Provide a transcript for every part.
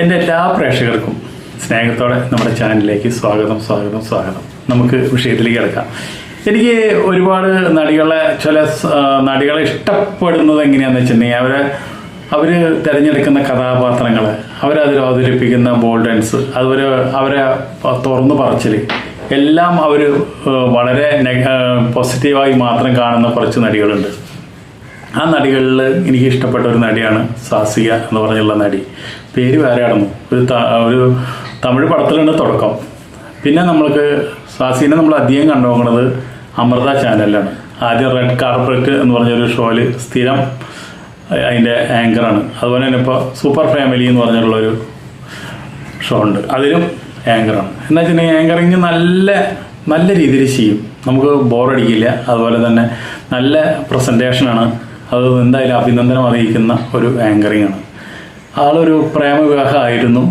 എന്റെ എല്ലാ പ്രേക്ഷകർക്കും സ്നേഹത്തോടെ നമ്മുടെ ചാനലിലേക്ക് സ്വാഗതം സ്വാഗതം സ്വാഗതം. നമുക്ക് വിഷയത്തിലേക്ക് കിടക്കാം. എനിക്ക് ഒരുപാട് നടികളെ ചില നടികളെ ഇഷ്ടപ്പെടുന്നത് എങ്ങനെയാണെന്ന് വെച്ചിട്ടുണ്ടെങ്കിൽ അവരെ അവർ തിരഞ്ഞെടുക്കുന്ന കഥാപാത്രങ്ങൾ അവരതിൽ അവതരിപ്പിക്കുന്ന ബോൾഡൻസ് അതുപോലെ അവരെ തുറന്നു പറച്ചിൽ എല്ലാം അവർ വളരെ പോസിറ്റീവായി മാത്രം കാണുന്ന കുറച്ച് നടികളുണ്ട്. ആ നടികളിൽ എനിക്ക് ഇഷ്ടപ്പെട്ട ഒരു നടിയാണ് സാസിക എന്ന് പറഞ്ഞുള്ള നടി. പേര് വേറെ ആയിരുന്നു ഒരു ഒരു തമിഴ് പടത്തിലുണ്ട് തുടക്കം. പിന്നെ നമ്മൾക്ക് സാസിനെ നമ്മൾ അധികം കണ്ടുപോകുന്നത് അമൃത ചാനലിലാണ്. ആദ്യം റെഡ് കാർപ്പറ്റ് എന്ന് പറഞ്ഞൊരു ഷോയിൽ സ്ഥിരം അതിന്റെ ആങ്കറാണ് അതുപോലെ തന്നെ ഇപ്പോൾ സൂപ്പർ ഫാമിലി എന്ന് പറഞ്ഞുള്ളൊരു ഷോ ഉണ്ട്. അതിലും ആങ്കറാണ് എന്ന് വെച്ചിട്ടുണ്ടെങ്കിൽ ആങ്കറിങ് നല്ല നല്ല രീതിയിൽ ചെയ്യും. നമുക്ക് ബോറടിക്കില്ല അതുപോലെ തന്നെ നല്ല പ്രസന്റേഷനാണ് അത് എന്തായാലും അഭിനന്ദനം അറിയിക്കുന്ന ഒരു ആങ്കറിങ് ആണ്. ആളൊരു പ്രേമവിവാഹമായിരുന്നു.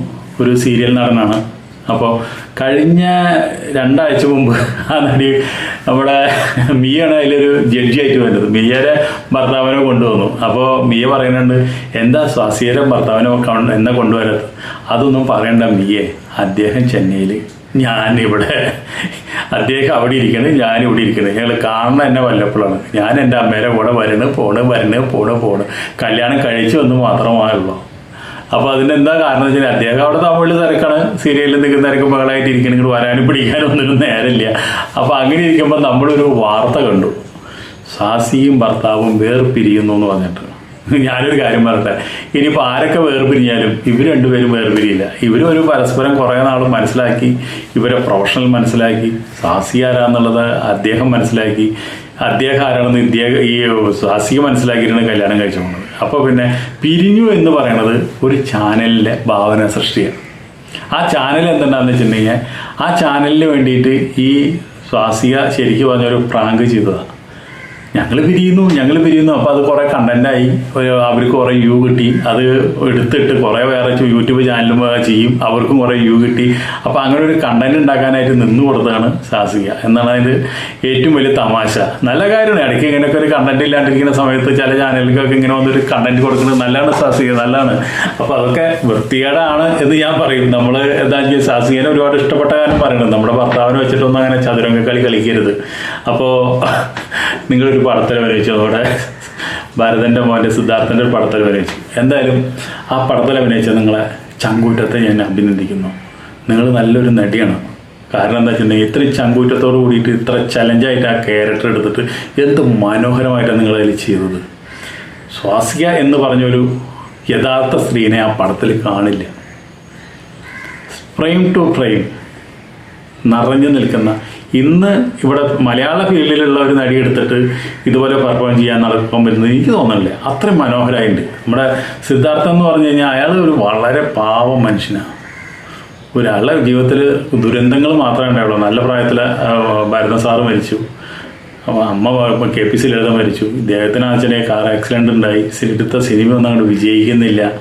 ഒരു സീരിയൽ നടനാണ്. അപ്പോൾ കഴിഞ്ഞ രണ്ടാഴ്ച മുമ്പ് ആ നടി നമ്മുടെ മിയാണ് അതിലൊരു ജഡ്ജിയായിട്ട് വരുന്നത് മിയയുടെ ഭർത്താവിനെ കൊണ്ടുവന്നു. അപ്പോൾ മിയ പറയുന്നുണ്ട് എന്താ സ്വാസിയുടെ ഭർത്താവിനെ എന്താ കൊണ്ടുവരുന്നത് അതൊന്നും പറയണ്ട മിയെ. അദ്ദേഹം ചെന്നൈയിൽ ഞാൻ ഇവിടെ അദ്ദേഹം അവിടെ ഇരിക്കണത് ഞാൻ ഇവിടെ ഇരിക്കണത് ഞങ്ങൾ കാണുന്ന എന്നെ വല്ലപ്പോഴാണ്. ഞാൻ എന്റെ അമ്മേരെ കൂടെ വരണ് പോണ് വരണ് പോണ് പോണ്. കല്യാണം കഴിച്ചു എന്ന് മാത്രമായുള്ളൂ. അപ്പോൾ അതിന്റെ എന്താ കാരണം വെച്ചാൽ അദ്ദേഹം അവിടെ തമിഴിൽ തിരക്കാണ്. സീരിയലിൽ നിൽക്കുന്ന തിരക്ക് മകളായിട്ട് ഇരിക്കണമെങ്കിൽ വരാനും പിടിക്കാനും ഒന്നിനും നേരമില്ല. അപ്പോൾ അങ്ങനെ ഇരിക്കുമ്പോൾ നമ്മളൊരു വാർത്ത കണ്ടു. സാസിയും ഭർത്താവും വേർപിരിയുന്നു എന്ന് പറഞ്ഞിട്ട്. ഞാനൊരു കാര്യം പറയട്ടെ. ഇനിയിപ്പോൾ ആരൊക്കെ വേർപിരിഞ്ഞാലും ഇവർ രണ്ടുപേരും വേർപിരിയില്ല. ഇവരും ഒരു പരസ്പരം കുറേ നാൾ മനസ്സിലാക്കി ഇവരെ പ്രൊഫഷണൽ മനസ്സിലാക്കി സാഹസി ആരാന്നുള്ളത് അദ്ദേഹം മനസ്സിലാക്കി അദ്ദേഹം ആരാണെന്ന് ഇദ്ദേഹം ഈ സാഹസിക മനസ്സിലാക്കിയിട്ടാണ് കല്യാണം കഴിച്ചു പോകുന്നത്. അപ്പോൾ പിന്നെ പിരിഞ്ഞു എന്ന് പറയുന്നത് ഒരു ചാനലിന്റെ ഭാവന സൃഷ്ടിയാണ്. ആ ചാനൽ എന്തുണ്ടാന്ന് വെച്ചിട്ടുണ്ടെങ്കിൽ ആ ചാനലിന് വേണ്ടിയിട്ട് ഈ സ്വാസിക ശരിക്കും പറഞ്ഞൊരു പ്രാങ്ക് ചെയ്തതാണ് ഞങ്ങൾ പിരിയുന്നു ഞങ്ങൾ പിരിയുന്നു. അപ്പോൾ അത് കുറേ കണ്ടന്റായി അവർക്ക് കുറേ വ്യൂ കിട്ടി. അത് എടുത്തിട്ട് കുറേ വേറെ യൂട്യൂബ് ചാനലും ചെയ്യും. അവർക്കും കുറേ വ്യൂ കിട്ടി. അപ്പോൾ അങ്ങനെ ഒരു കണ്ടന്റ് ഉണ്ടാക്കാനായിട്ട് നിന്ന് കൊടുത്തതാണ് സാസിക. എന്നാണ് അതിന്റെ ഏറ്റവും വലിയ തമാശ. നല്ല കാര്യമാണ്. ഇടയ്ക്ക് ഇങ്ങനെയൊക്കെ ഒരു കണ്ടന്റ് ഇല്ലാണ്ടിരിക്കുന്ന സമയത്ത് ചില ചാനലുകൾക്ക് ഇങ്ങനെ വന്നൊരു കണ്ടന്റ് കൊടുക്കുന്നത് നല്ലതാണ് സാസിക നല്ലതാണ്. അപ്പോൾ അതൊക്കെ വൃത്തികേടാണ് എന്ന് ഞാൻ പറയും. നമ്മൾ എന്താ വെച്ചാൽ സാസികനെ ഒരുപാട് ഇഷ്ടപ്പെട്ട കാര്യം പറയുന്നത് നമ്മുടെ ഭർത്താവിനെ വെച്ചിട്ടൊന്നും അങ്ങനെ ചതുരംഗ കളി കളിക്കരുത്. അപ്പോൾ നിങ്ങളൊരു പടത്തിൽ അഭിനയിച്ചു. അതോടെ ഭരതന്റെ മോന്റെ സിദ്ധാർത്ഥന്റെ ഒരു പടത്തിൽ അഭിനയിച്ചു. എന്തായാലും ആ പടത്തിൽ അഭിനയിച്ച നിങ്ങളെ ചങ്കൂറ്റത്തെ ഞാൻ അഭിനന്ദിക്കുന്നു. നിങ്ങൾ നല്ലൊരു നടിയാണ്. കാരണം എന്താ വെച്ചിട്ടുണ്ടെങ്കിൽ ഇത്രയും ചങ്കൂറ്റത്തോട് കൂടിയിട്ട് ഇത്ര ചലഞ്ചായിട്ട് ആ ക്യാരക്ടർ എടുത്തിട്ട് എന്ത് മനോഹരമായിട്ടാണ് നിങ്ങൾ അതിൽ ചെയ്തത്. സ്വാസിക എന്ന് പറഞ്ഞൊരു യഥാർത്ഥ സ്ത്രീനെ ആ പടത്തിൽ കാണില്ല. ഫ്രെയിം ടു ഫ്രെയിം നിറഞ്ഞു നിൽക്കുന്ന ഇന്ന് ഇവിടെ മലയാള ഫീൽഡിലുള്ള ഒരു നടി എടുത്തിട്ട് ഇതുപോലെ പെർഫോം ചെയ്യാൻ നടക്കാൻ വരുന്നത് എനിക്ക് തോന്നുന്നില്ല. അത്രയും മനോഹരമായിട്ടുണ്ട് നമ്മുടെ സിദ്ധാർത്ഥം എന്ന് പറഞ്ഞു കഴിഞ്ഞാൽ അയാൾ ഒരു വളരെ പാവം മനുഷ്യനാണ് ഒരാളുടെ ജീവിതത്തിൽ ദുരന്തങ്ങൾ മാത്രമേ ഉണ്ടായുള്ളൂ. നല്ല പ്രായത്തിൽ ഭരണ സാറ് മരിച്ചു. അമ്മ കെ പി സി ലളിത മരിച്ചു. ഇദ്ദേഹത്തിന് അച്ഛനെ കാർ ആക്സിഡന്റ് ഉണ്ടായി. എടുത്ത സിനിമ ഒന്നും അങ്ങോട്ട് വിജയിക്കുന്നില്ല.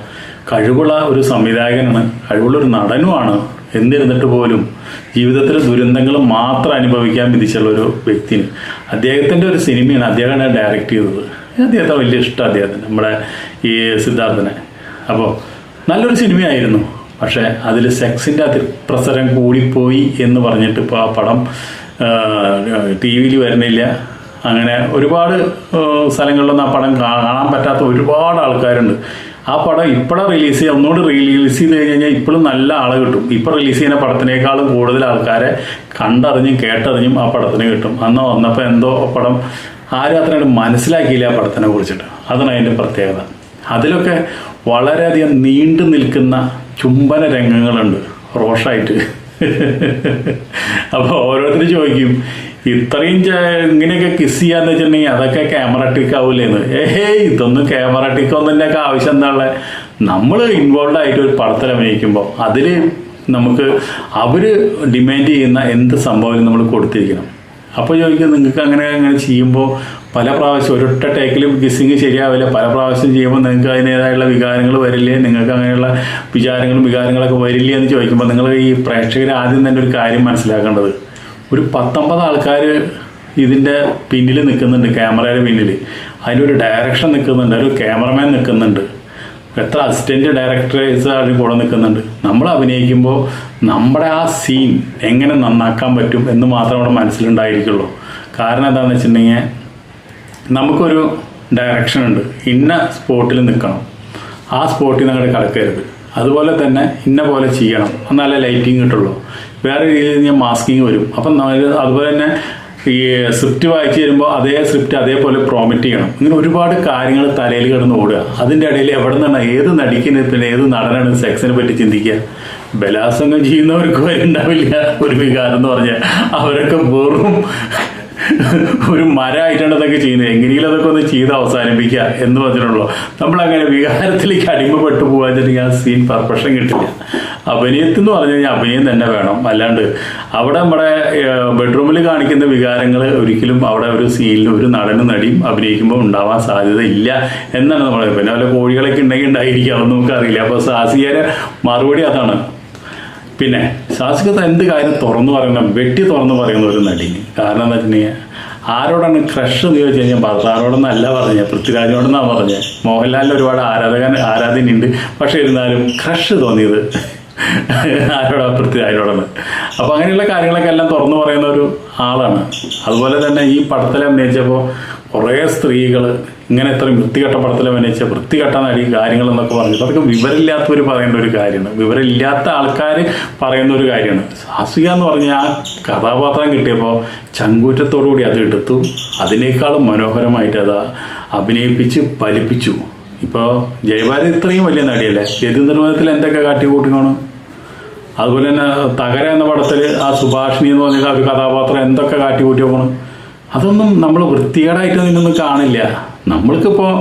കഴിവുള്ള ഒരു സംവിധായകനാണ്. കഴിവുള്ള ഒരു നടനുമാണ്. എന്നിരുന്നിട്ട് പോലും ജീവിതത്തിൽ ദുരന്തങ്ങൾ മാത്രം അനുഭവിക്കാൻ വിധിച്ചുള്ള ഒരു വ്യക്തിന്. അദ്ദേഹത്തിന്റെ ഒരു സിനിമയാണ് അദ്ദേഹമാണ് ഡയറക്റ്റ് ചെയ്തത്. അദ്ദേഹത്തെ വലിയ ഇഷ്ടം അദ്ദേഹത്തിന് നമ്മുടെ ഈ സിദ്ധാർത്ഥനെ. അപ്പോൾ നല്ലൊരു സിനിമയായിരുന്നു. പക്ഷേ അതിൽ സെക്സിന്റെ അതിപ്രസരം കൂടിപ്പോയി എന്ന് പറഞ്ഞിട്ട് ഇപ്പോൾ ആ പടം ടി വിയിൽ വരുന്നില്ല. അങ്ങനെ ഒരുപാട് സ്ഥലങ്ങളിലൊന്നും ആ പടം കാണാൻ പറ്റാത്ത ഒരുപാട് ആൾക്കാരുണ്ട്. ആ പടം ഇപ്പോഴാണ് റിലീസ് ചെയ്യുക. ഒന്നുകൂടി റിലീസ് ചെയ്ത് കഴിഞ്ഞ് കഴിഞ്ഞാൽ ഇപ്പോഴും നല്ല ആൾ കിട്ടും. ഇപ്പോൾ റിലീസ് ചെയ്യുന്ന പടത്തിനേക്കാളും കൂടുതൽ ആൾക്കാരെ കണ്ടറിഞ്ഞും കേട്ടറിഞ്ഞും ആ പടത്തിന് കിട്ടും. അന്ന് വന്നപ്പോൾ എന്തോ പടം ആരും അത്രയായിട്ട് മനസ്സിലാക്കിയില്ല ആ പടത്തിനെ കുറിച്ചിട്ട്. അതാണ് അതിന്റെ പ്രത്യേകത. അതിലൊക്കെ വളരെയധികം നീണ്ടു നിൽക്കുന്ന ചുംബന രംഗങ്ങളുണ്ട്. റോഷായിട്ട്. അപ്പോൾ ഓരോരുത്തർ ചോദിക്കും ഇത്രയും ഇങ്ങനെയൊക്കെ കിസ് ചെയ്യാന്ന് വെച്ചിട്ടുണ്ടെങ്കിൽ അതൊക്കെ ക്യാമറ ട്രിക്ക് ആവൂലേന്ന്. ഏഹേ ഇതൊന്നും ക്യാമറ ഒന്നിന്റെയൊക്കെ ആവശ്യം എന്താ ഉള്ളത് നമ്മൾ ഇൻവോൾവ് ആയിട്ട് ഒരു പടത്തിൽ അഭിനയിക്കുമ്പോൾ അതിൽ നമുക്ക് അവർ ഡിമാൻഡ് ചെയ്യുന്ന എന്ത് സംഭവം നമ്മൾ കൊടുത്തിരിക്കണം. അപ്പോൾ ചോദിക്കും നിങ്ങൾക്ക് അങ്ങനെ അങ്ങനെ ചെയ്യുമ്പോൾ പല പ്രാവശ്യം ഒരൊറ്റ ടേക്കിൽ കിസ്സിങ് ശരിയാവില്ല. പല പ്രാവശ്യം ചെയ്യുമ്പോൾ നിങ്ങൾക്ക് അതിന്റേതായുള്ള വികാരങ്ങൾ വരില്ലേ? നിങ്ങൾക്ക് അങ്ങനെയുള്ള വിചാരങ്ങളും വികാരങ്ങളൊക്കെ വരില്ലേ? എന്ന് ചോദിക്കുമ്പോൾ നിങ്ങൾ ഈ പ്രേക്ഷകർ ആദ്യം തന്നെ ഒരു കാര്യം മനസ്സിലാക്കേണ്ടത് ഒരു പത്തൊമ്പത് ആൾക്കാർ ഇതിന്റെ പിന്നിൽ നിൽക്കുന്നുണ്ട് ക്യാമറയുടെ പിന്നിൽ. അതിലൊരു ഡയറക്ഷൻ നിൽക്കുന്നുണ്ട് ഒരു ക്യാമറമാൻ നിൽക്കുന്നുണ്ട്. എത്ര അസിസ്റ്റന്റ് ഡയറക്ടേഴ്സ് അതിന് കൂടെ നിൽക്കുന്നുണ്ട്. നമ്മൾ അഭിനയിക്കുമ്പോൾ നമ്മുടെ ആ സീൻ എങ്ങനെ നന്നാക്കാൻ പറ്റും എന്ന് മാത്രം നമ്മുടെ മനസ്സിലുണ്ടായിരിക്കുള്ളൂ. കാരണം എന്താണെന്ന് വെച്ചിട്ടുണ്ടെങ്കിൽ നമുക്കൊരു ഡയറക്ഷൻ ഉണ്ട്. ഇന്ന സ്പോട്ടിൽ നിൽക്കണം. ആ സ്പോട്ടിൽ നിന്ന് കിടക്കരുത്. അതുപോലെ തന്നെ ഇന്ന പോലെ ചെയ്യണം. എന്നാലേ ലൈറ്റിംഗ് കിട്ടുള്ളൂ. വേറെ രീതിയിൽ ഞാൻ മാസ്കിങ് വരും. അപ്പം അതുപോലെ തന്നെ ഈ സ്ക്രിപ്റ്റ് വായിച്ചു വരുമ്പോൾ അതേ സ്ക്രിപ്റ്റ് അതേപോലെ പ്രോമിറ്റ് ചെയ്യണം. ഇങ്ങനെ ഒരുപാട് കാര്യങ്ങൾ തലയിൽ കിടന്ന് ഓടുക. അതിന്റെ ഇടയിൽ എവിടെ നിന്നാണ് ഏത് നടിക്കുന്ന പിന്നെ ഏത് നടനാണ് സെക്സിനെ പറ്റി ചിന്തിക്കുക? ബലാസംഗം ചെയ്യുന്നവർക്ക് വരെ ഉണ്ടാവില്ല ഒരു വികാരം എന്ന് പറഞ്ഞാൽ അവരൊക്കെ വെറും ഒരു മരമായിട്ടാണ് അതൊക്കെ ചെയ്യുന്നത്. എങ്ങനെയെങ്കിലും അതൊക്കെ ഒന്ന് ചെയ്ത് അവസാനിപ്പിക്കുക എന്ന് പറഞ്ഞിട്ടുള്ളൂ. നമ്മളങ്ങനെ വികാരത്തിലേക്ക് അടിമപ്പെട്ടു പോകാതിരിക്കുക ആ സീൻ പെർഫെക്ഷൻ കിട്ടില്ല. അഭിനയത്തിൽ എന്ന് പറഞ്ഞു കഴിഞ്ഞാൽ അഭിനയം തന്നെ വേണം. അല്ലാണ്ട് അവിടെ നമ്മുടെ ബെഡ്റൂമിൽ കാണിക്കുന്ന വികാരങ്ങൾ ഒരിക്കലും അവിടെ ഒരു സീനിൽ ഒരു നടനും നടിയും അഭിനയിക്കുമ്പോൾ ഉണ്ടാവാൻ സാധ്യത ഇല്ല എന്നാണ് നമ്മൾ പിന്നെ വല്ല കോഴികളൊക്കെ ഉണ്ടെങ്കിൽ ഉണ്ടായിരിക്കും. അതൊന്നും നമുക്കറിയില്ല. അപ്പോൾ സാസിയുടെ മറുപടി അതാണ്. പിന്നെ ശാസ്ത്രത എന്ത് കാര്യം തുറന്നു പറയണം വെട്ടി തുറന്നു പറയുന്ന ഒരു നടിന് കാരണം എന്താ വെച്ചിട്ടുണ്ടെങ്കിൽ ആരോടാണ് ക്രഷ് എന്ന് ചോദിച്ചു കഴിഞ്ഞാൽ ഭർത്താവിനോടൊന്നല്ല പറഞ്ഞത് പൃഥ്വിരാജിനോടെന്നാണ് പറഞ്ഞത്. മോഹൻലാലിന് ഒരുപാട് ആരാധകൻ ആരാധനയുണ്ട് പക്ഷേ ഇരുന്നാലും ക്രഷ് തോന്നിയത് ആരോടാ പൃഥ്വിരാജിനോടാണ് അപ്പോൾ അങ്ങനെയുള്ള കാര്യങ്ങളൊക്കെ എല്ലാം തുറന്നു പറയുന്ന ഒരു ആളാണ്. അതുപോലെ തന്നെ ഈ പടത്തിൽ അഭിനയിച്ചപ്പോൾ കുറേ സ്ത്രീകൾ ഇങ്ങനെ ഇത്രയും വൃത്തികെട്ട പടത്തിൽ അഭിനയിച്ച വൃത്തികെട്ട നടി കാര്യങ്ങൾ എന്നൊക്കെ പറഞ്ഞു അതൊക്കെ വിവരമില്ലാത്തവർ പറയേണ്ട ഒരു കാര്യമാണ്. വിവരമില്ലാത്ത ആൾക്കാർ പറയുന്ന ഒരു കാര്യമാണ്. സാസിക എന്ന് പറഞ്ഞാൽ ആ കഥാപാത്രം കിട്ടിയപ്പോൾ ചങ്കൂറ്റത്തോടുകൂടി അത് എടുത്തു. അതിനേക്കാളും മനോഹരമായിട്ട് അത് അഭിനയിപ്പിച്ച് ഫലിപ്പിച്ചു. ഇപ്പോൾ ജയഭാരതി ഇത്രയും വലിയ നടിയല്ലേ? ഏത് നിർമ്മാണത്തിൽ എന്തൊക്കെ കാട്ടിക്കൂട്ടിക്കോണം അതുപോലെ തന്നെ തകര എന്ന പടത്തിൽ ആ സുഭാഷിണി എന്ന് പറഞ്ഞ ഒരു കഥാപാത്രം എന്തൊക്കെ കാട്ടിക്കൂട്ടി പോകണം അതൊന്നും നമ്മൾ വൃത്തികേടായിട്ട് നിന്നൊന്നും കാണില്ല. നമ്മൾക്കിപ്പോൾ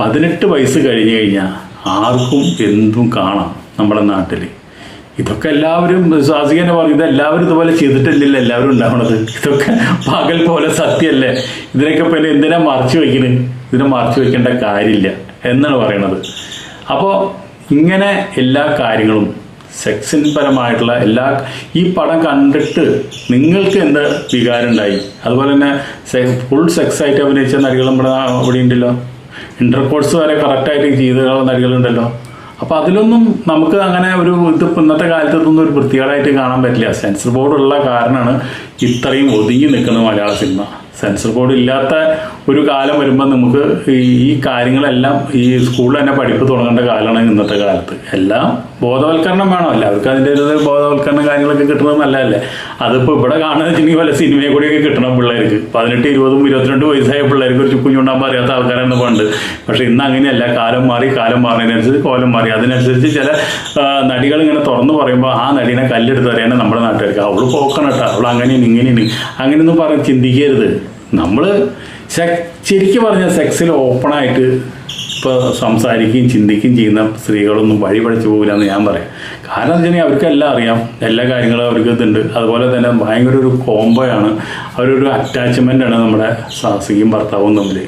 പതിനെട്ട് വയസ്സ് കഴിഞ്ഞു കഴിഞ്ഞാൽ ആർക്കും എന്തും കാണാം നമ്മുടെ നാട്ടിൽ ഇതൊക്കെ എല്ലാവരും ശ്വാസികനെ പറഞ്ഞു ഇതെല്ലാവരും ഇതുപോലെ ചെയ്തിട്ടില്ലല്ലോ എല്ലാവരും ഉണ്ടാവണത്. ഇതൊക്കെ പകൽ പോലെ സത്യമല്ലേ? ഇതിനൊക്കെ പിന്നെ എന്തിനാ മറച്ചു വയ്ക്കുന്നത് ഇതിനെ മറച്ചു വയ്ക്കേണ്ട കാര്യമില്ല എന്നാണ് പറയണത്. അപ്പോൾ ഇങ്ങനെ എല്ലാ കാര്യങ്ങളും സെക്സിൻ പരമായിട്ടുള്ള എല്ലാ ഈ പടം കണ്ടിട്ട് നിങ്ങൾക്ക് എന്ത് വികാരം ഉണ്ടായി അതുപോലെ തന്നെ ഫുൾ സെക്സ് ആയിട്ട് അഭിനയിച്ച നടികൾ നമ്മുടെ ഇവിടെ ഉണ്ടല്ലോ. ഇന്റർകോഴ്സ് വരെ കറക്റ്റായിട്ട് ചെയ്ത നടികളുണ്ടല്ലോ അപ്പോൾ അതിലൊന്നും നമുക്ക് അങ്ങനെ ഒരു ഇത് ഇന്നത്തെ കാലത്ത് ഇതൊന്നും ഒരു വൃത്തികേടായിട്ട് കാണാൻ പറ്റില്ല. സെൻസർ ബോർഡുള്ള കാരണമാണ് ഇത്രയും ഒതുങ്ങി നിൽക്കുന്നത് മലയാള സിനിമ. സെൻസർ ബോർഡ് ഇല്ലാത്ത ഒരു കാലം വരുമ്പോൾ നമുക്ക് ഈ കാര്യങ്ങളെല്ലാം ഈ സ്കൂളിൽ തന്നെ പഠിപ്പ് തുടങ്ങേണ്ട കാലമാണ് ഇന്നത്തെ കാലത്ത്. എല്ലാം ബോധവൽക്കരണം വേണം. എല്ലാവർക്കും ഒരു ബോധവൽക്കരണ കാര്യങ്ങളൊക്കെ കിട്ടുന്നത് നല്ലതല്ലേ? അതിപ്പോൾ ഇവിടെ കാണുന്ന വെച്ചിട്ടുണ്ടെങ്കിൽ പല സിനിമയെ കൂടിയൊക്കെ കിട്ടണം പിള്ളേർക്ക്. പതിനെട്ട് ഇരുപതും ഇരുപത്തിരണ്ട് വയസ്സായ പിള്ളേർക്ക് ഒരു കുഞ്ഞുണ്ടാകുമ്പോൾ അറിയാത്ത ആൾക്കാരാണ് പണ്ട്. പക്ഷേ ഇന്ന് അങ്ങനെയല്ല. കാലം മാറി കാലം മാറിയതിനനുസരിച്ച് കോലം മാറി. അതിനനുസരിച്ച് ചില നടികൾ ഇങ്ങനെ തുറന്നു പറയുമ്പോൾ ആ നടീനെ കല്ലെടുത്ത് അറിയാനാണ് നമ്മുടെ നാട്ടുകാർക്ക്. അവൾ പോക്കണം കേട്ടോ അവൾ അങ്ങനെയാണ് ഇങ്ങനെയാണ്. അങ്ങനെയൊന്നും പറഞ്ഞ് ചിന്തിക്കരുത്. നമ്മൾ ശരിക്കും പറഞ്ഞ സെക്സിൽ ഓപ്പണായിട്ട് ഇപ്പോൾ സംസാരിക്കുകയും ചിന്തിക്കുകയും ചെയ്യുന്ന സ്ത്രീകളൊന്നും വഴി പഠിച്ചു പോകില്ല എന്ന് ഞാൻ പറയാം. കാരണം എന്ന് വെച്ചാൽ അവർക്കെല്ലാം അറിയാം. എല്ലാ കാര്യങ്ങളും അവർക്ക് ഇതുണ്ട്. അതുപോലെ തന്നെ ഭയങ്കര ഒരു കോംബോയാണ് അവരൊരു അറ്റാച്ച്മെന്റാണ് നമ്മുടെ സാഹസികയും ഭർത്താവും തമ്മിൽ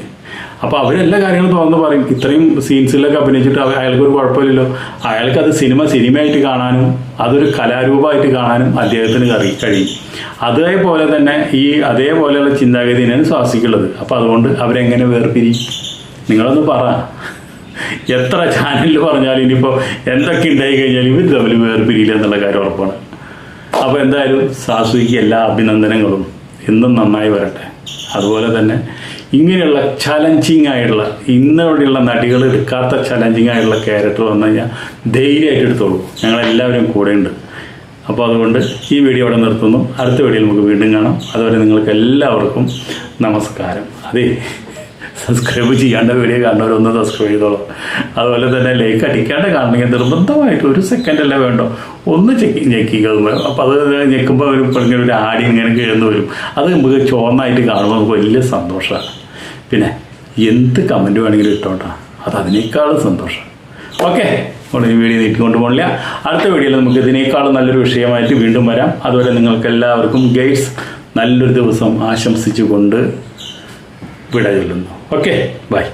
അപ്പോൾ അവരെല്ലാ കാര്യങ്ങളും തുറന്ന് പറയും. ഇത്രയും സീൻസിലൊക്കെ അഭിനയിച്ചിട്ട് അയാൾക്ക് അയാൾക്കൊരു കുഴപ്പമില്ലല്ലോ. അയാൾക്ക് അത് സിനിമ സിനിമയായിട്ട് കാണാനും അതൊരു കലാരൂപമായിട്ട് കാണാനും അദ്ദേഹത്തിന് കറി കഴിയും. അതേപോലെ തന്നെ ഈ അതേപോലെയുള്ള ചിന്താഗതിയാണ് ശ്വാസിക്കുള്ളത്. അപ്പോൾ അതുകൊണ്ട് അവരെങ്ങനെ വേർപിരിയും നിങ്ങളൊന്ന് പറ. എത്ര ചാനലിൽ പറഞ്ഞാലും ഇനിയിപ്പോൾ എന്തൊക്കെ ഉണ്ടായി കഴിഞ്ഞാലും ഇവർ തമ്മിൽ വേർപിരിയില്ല എന്നുള്ള കാര്യം ഉറപ്പാണ്. അപ്പോൾ എന്തായാലും സാസുവിക്ക് എല്ലാ അഭിനന്ദനങ്ങളും. എന്നും നന്നായി വരട്ടെ. അതുപോലെ തന്നെ ഇങ്ങനെയുള്ള ചലഞ്ചിങ് ആയിട്ടുള്ള ഇന്നോടെയുള്ള നടികൾ എടുക്കാത്ത ചലഞ്ചിങ് ആയിട്ടുള്ള ക്യാരക്ടർ വന്നു കഴിഞ്ഞാൽ ധൈര്യമായിട്ട് എടുത്തോളൂ. ഞങ്ങളെല്ലാവരും കൂടെ ഉണ്ട് അപ്പോൾ അതുകൊണ്ട് ഈ വീഡിയോ അവിടെ നിർത്തുന്നു. അടുത്ത വീഡിയോയിൽ നമുക്ക് വീണ്ടും കാണാം. അതുവരെ നിങ്ങൾക്ക് എല്ലാവർക്കും നമസ്കാരം. അതെ സബ്സ്ക്രൈബ് ചെയ്യാണ്ട് വീഡിയോ കാണുന്നവരൊന്ന് സബ്സ്ക്രൈബ് ചെയ്തോളാം. അതുപോലെ തന്നെ ലൈക്ക് അടിക്കാണ്ട് കാണണമെങ്കിൽ നിർബന്ധമായിട്ട് ഒരു സെക്കൻഡ് അല്ലേ വേണ്ടോ? ഒന്ന് ചെക്ക് ഞെക്കിക്കുക അപ്പോൾ അത് ഞെക്കുമ്പോൾ ഒരു ഇങ്ങനെ ഒരു ആടി ഇങ്ങനെ കിഴന്ന് വരും. അത് നമുക്ക് ചോന്നായിട്ട് കാണുമ്പോൾ നമുക്ക് വലിയ സന്തോഷമാണ് പിന്നെ എന്ത് കമന്റ് വേണമെങ്കിലും ഇട്ടോട്ടാ. അത് അതിനേക്കാളും സന്തോഷം. ഓക്കെ അപ്പോൾ ഈ വീഡിയോ നീട്ടിക്കൊണ്ട് പോകണില്ല അടുത്ത വീഡിയോയിൽ നമുക്ക് ഇതിനേക്കാളും നല്ലൊരു വിഷയമായിട്ട് വീണ്ടും വരാം. അതുപോലെ നിങ്ങൾക്ക് എല്ലാവർക്കും ഗൈഡ്സ് നല്ലൊരു ദിവസം ആശംസിച്ചുകൊണ്ട് വിട ചൊല്ലുന്നു. Okay bye